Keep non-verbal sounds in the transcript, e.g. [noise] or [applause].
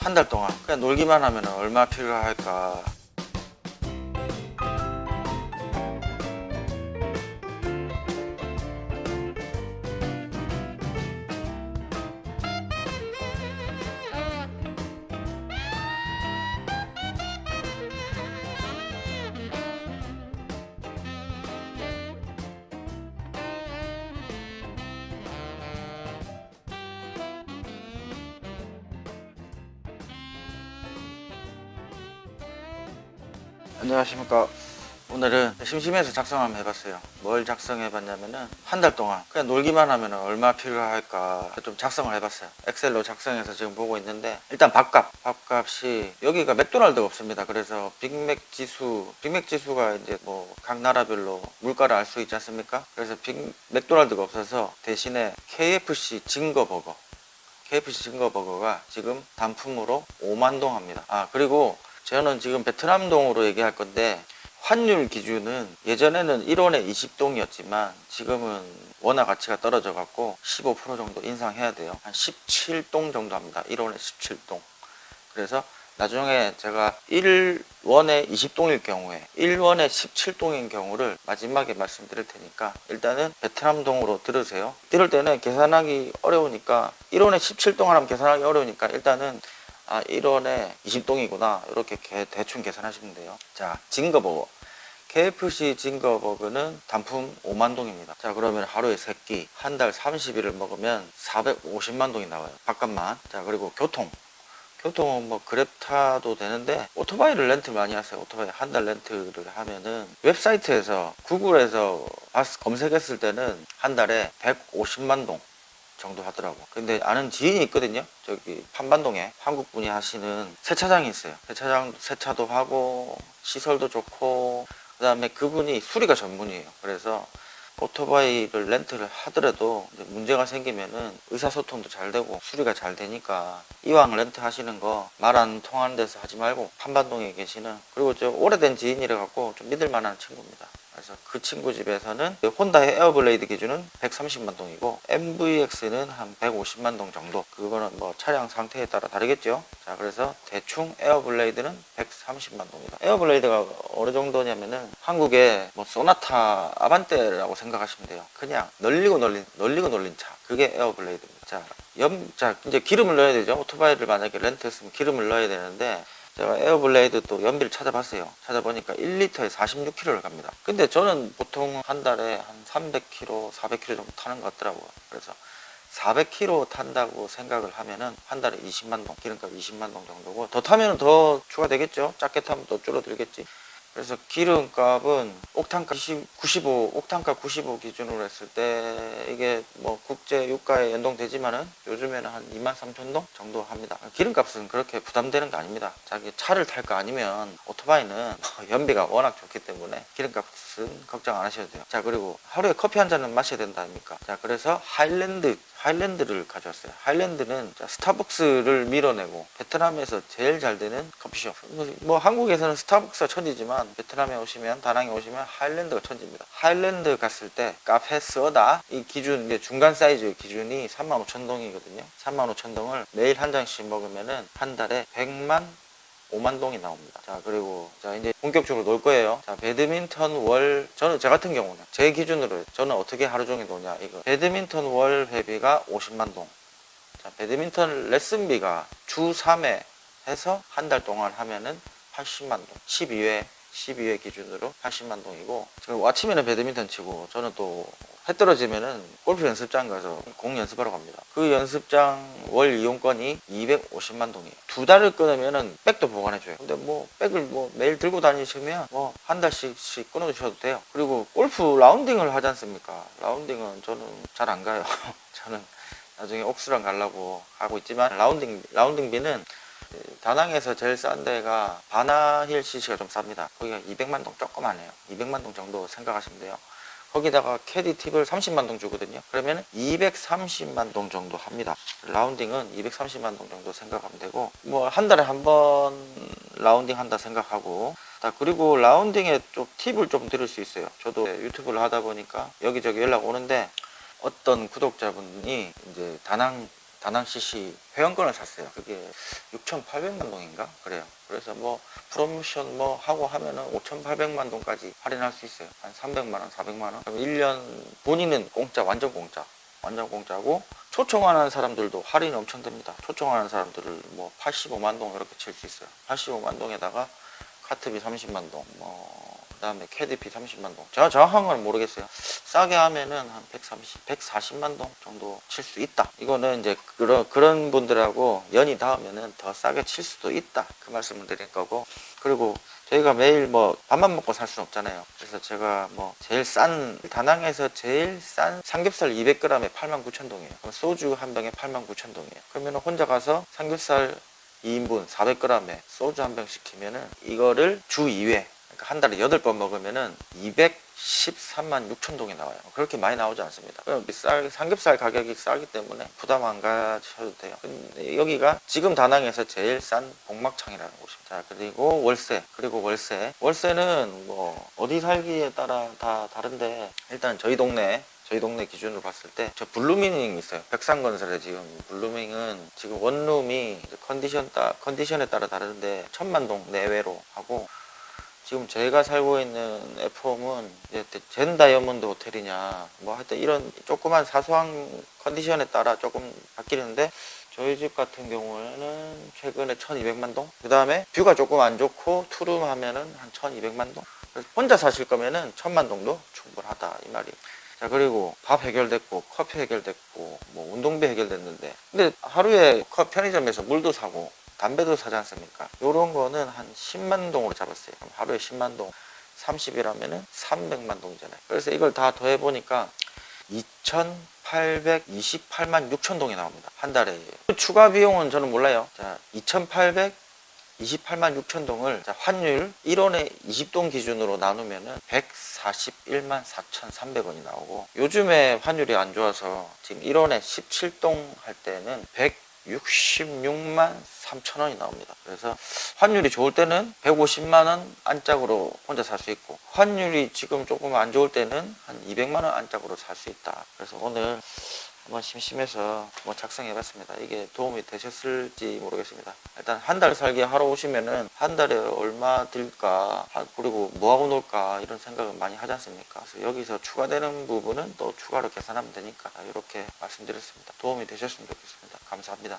한 달 동안 그냥 놀기만 하면 얼마 필요할까 안녕하십니까. 오늘은 심심해서 작성 한번 해봤어요. 뭘 작성해봤냐면은 한 달 동안 그냥 놀기만 하면 얼마 필요할까 좀 작성을 해봤어요. 엑셀로 작성해서 지금 보고 있는데 일단 밥값. 밥값이 여기가 맥도날드가 없습니다. 그래서 빅맥 지수 빅맥 지수가 이제 뭐 각 나라별로 물가를 알 수 있지 않습니까? 그래서 빅 맥도날드가 없어서 대신에 KFC 증거버거. KFC 증거버거가 지금 단품으로 5만 동 합니다. 아 그리고 저는 지금 베트남 동으로 얘기할 건데 환율 기준은 예전에는 1원에 20동이었지만 지금은 원화 가치가 떨어져 갖고 15% 정도 인상해야 돼요. 한 17동 정도 합니다. 1원에 17동. 그래서 나중에 제가 1원에 20동일 경우에 1원에 17동인 경우를 마지막에 말씀드릴 테니까 일단은 베트남 동으로 들으세요. 이럴 때는 계산하기 어려우니까 1원에 17동 하면 계산하기 어려우니까 일단은 아 1원에 20동이구나. 이렇게 개- 대충 계산하시면 돼요. 자 징거버거. KFC 징거버거는 단품 5만 동입니다. 자 그러면 하루에 3끼 한 달 30일을 먹으면 450만 동이 나와요. 밥값만. 자 그리고 교통. 교통은 뭐 그랩 타도 되는데 오토바이를 렌트 많이 하세요. 오토바이 한 달 렌트를 하면은 웹사이트에서 구글에서 봤- 검색했을 때는 한 달에 150만 동 정도 하더라고. 근데 아는 지인이 있거든요. 저기 판반동에 한국 분이 하시는 세차장이 있어요. 세차장 세차도 하고 시설도 좋고 그다음에 그분이 수리가 전문이에요. 그래서 오토바이를 렌트를 하더라도 문제가 생기면은 의사소통도 잘 되고 수리가 잘 되니까 이왕 렌트 하시는 거 말 안 통하는 데서 하지 말고 판반동에 계시는 그리고 저 오래된 지인이라 갖고 좀 믿을 만한 친구입니다. 그래서 그 친구 집에서는 혼다의 에어블레이드 기준은 130만 동이고 MVX는 한 150만 동 정도. 그거는 뭐 차량 상태에 따라 다르겠죠. 자, 그래서 대충 에어블레이드는 130만 동이다. 에어블레이드가 어느 정도냐면은 한국의 뭐 소나타 아반떼라고 생각하시면 돼요. 그냥 널리고 널린 널리고 널린 차. 그게 에어블레이드입니다. 자, 염, 자 이제 기름을 넣어야 되죠. 오토바이를 만약에 렌트했으면 기름을 넣어야 되는데 제가 에어블레이드 또 연비를 찾아봤어요. 찾아보니까 1리터에 46km를 갑니다. 근데 저는 보통 한 달에 한 300km, 400km 정도 타는 것 같더라고요. 그래서 400km 탄다고 생각을 하면은 한 달에 20만 동, 기름값 20만 동 정도고 더 타면 더 추가되겠죠. 작게 타면 더 줄어들겠지. 그래서 기름값은 90, 95, 옥탄가 95 기준으로 했을 때 이게 뭐 국제 유가에 연동되지만은 요즘에는 한 2만 3천 동 정도 합니다. 기름값은 그렇게 부담되는 거 아닙니다. 자기 차를 탈 거 아니면 오토바이는 뭐 [laughs] 연비가 워낙 좋기 때문에 기름값은 걱정 안 하셔도 돼요. 자 그리고 하루에 커피 한 잔은 마셔야 된다 아닙니까? 자 그래서 하일랜드 하일랜드를 가져왔어요. 하일랜드는 자, 스타벅스를 밀어내고 베트남에서 제일 잘 되는 커피숍. 뭐, 뭐 한국에서는 스타벅스가 천지지만 베트남에 오시면 다낭에 오시면 하일랜드가 천지입니다. 하일랜드 갔을 때 카페 써다 이 기준 이제 중간 사이즈 기준이 3만 5천 동이거든요. 3만 5천 동을 매일 한 잔씩 먹으면은 한 달에 100만 5만 동이 나옵니다. 자, 그리고 자, 이제 본격적으로 놀 거예요. 자, 배드민턴 월 저는 저 같은 경우는 제 기준으로 저는 어떻게 하루 종일 노냐 이거. 배드민턴 월 회비가 50만 동. 자, 배드민턴 레슨비가 주 3회 해서 한 달 동안 하면은 80만 동. 12회 12회 기준으로 80만 동이고 지금 아침에는 배드민턴 치고 저는 또 해 떨어지면은 골프 연습장 가서 공 연습하러 갑니다. 그 연습장 월 이용권이 250만 동이에요. 두 달을 끊으면은 백도 보관해줘요. 근데 뭐 백을 뭐 매일 들고 다니시면 뭐 한 달씩씩 끊어주셔도 돼요. 그리고 골프 라운딩을 하지 않습니까? 라운딩은 저는 잘 안 가요. [laughs] 저는 나중에 옥수랑 가려고 하고 있지만 라운딩 라운딩비는 다낭에서 제일 싼 데가 바나힐 CC가 좀 쌉니다. 거기가 200만 동 조금 안 해요. 200만 동 정도 생각하시면 돼요. 거기다가 캐디 팁을 30만 동 주거든요. 그러면 230만 동 정도 합니다. 라운딩은 230만 동 정도 생각하면 되고 뭐 한 달에 한 번 라운딩 한다 생각하고 자, 그리고 라운딩에 좀 팁을 좀 드릴 수 있어요. 저도 유튜브를 하다 보니까 여기저기 연락 오는데 어떤 구독자분이 이제 다낭 다낭 CC 회원권을 샀어요. 그게 6,800만 동인가? 그래요. 그래서 뭐 프로모션 뭐 하고 하면은 5,800만 동까지 할인할 수 있어요. 한 300만 원, 400만 원. 그럼 1년 본인은 공짜, 완전 공짜. 완전 공짜고 초청하는 사람들도 할인 엄청 됩니다. 초청하는 사람들을 뭐 85만 동 이렇게 칠 수 있어요. 85만 동에다가 카트비 30만 동, 뭐 그다음에 캐디피 30만 동. 제가 정확한 건 모르겠어요. 싸게 하면은 한 130, 140만 동 정도 칠 수 있다. 이거는 이제 그런 그런 분들하고 연이 닿으면은 더 싸게 칠 수도 있다. 그 말씀을 드릴 거고. 그리고 저희가 매일 뭐 밥만 먹고 살 수는 없잖아요. 그래서 제가 뭐 제일 싼 다낭에서 제일 싼 삼겹살 200g에 89,000동이에요. 그럼 소주 한 병에 89,000동이에요. 그러면 혼자 가서 삼겹살 2인분 400g에 소주 한 병 시키면은 이거를 주 2회 그러니까 한 달에 8번 먹으면은 213만 6천 동이 나와요. 그렇게 많이 나오지 않습니다. 그럼 쌀, 삼겹살 가격이 싸기 때문에 부담 안 가셔도 돼요. 근데 여기가 지금 다낭에서 제일 싼 복막창이라는 곳입니다. 자, 그리고 월세. 그리고 월세. 월세는 뭐 어디 살기에 따라 다 다른데 일단 저희 동네 저희 동네 기준으로 봤을 때 저 블루밍이 있어요. 백상건설에 지금 블루밍은 지금 원룸이 컨디션 따 컨디션에 따라 다른데 천만 동 내외로 하고 지금 제가 살고 있는 F홈은 젠 다이아몬드 호텔이냐 뭐 하여튼 이런 조그만 사소한 컨디션에 따라 조금 바뀌는데 저희 집 같은 경우에는 최근에 1200만 동? 그 다음에 뷰가 조금 안 좋고 투룸 하면은 한 1200만 동? 혼자 사실 거면은 1000만 동도 충분하다 이 말이에요. 자 그리고 밥 해결됐고 커피 해결됐고 뭐 운동비 해결됐는데 근데 하루에 커- 편의점에서 물도 사고 담배도 사지 않습니까? 요런 거는 한 10만 동으로 잡았어요. 하루에 10만 동 30이라면은 300만 동이잖아요. 그래서 이걸 다 더해 보니까 2,828만 6천 동이 나옵니다. 한 달에. 추가 비용은 저는 몰라요. 자, 2,828만 6천 동을 자, 환율 1원에 20동 기준으로 나누면은 141만 4,300원이 나오고 요즘에 환율이 안 좋아서 지금 1원에 17동 할 때는 166만 3천 원이 나옵니다. 그래서 환율이 좋을 때는 150만 원 안짝으로 혼자 살 수 있고 환율이 지금 조금 안 좋을 때는 한 200만 원 안짝으로 살 수 있다. 그래서 오늘 한번 심심해서 뭐 작성해봤습니다. 이게 도움이 되셨을지 모르겠습니다. 일단 한 달 살기 하러 오시면은 한 달에 얼마 들까 아, 그리고 뭐 하고 놀까 이런 생각을 많이 하지 않습니까? 그래서 여기서 추가되는 부분은 또 추가로 계산하면 되니까 이렇게 말씀드렸습니다. 도움이 되셨으면 좋겠습니다. 감사합니다.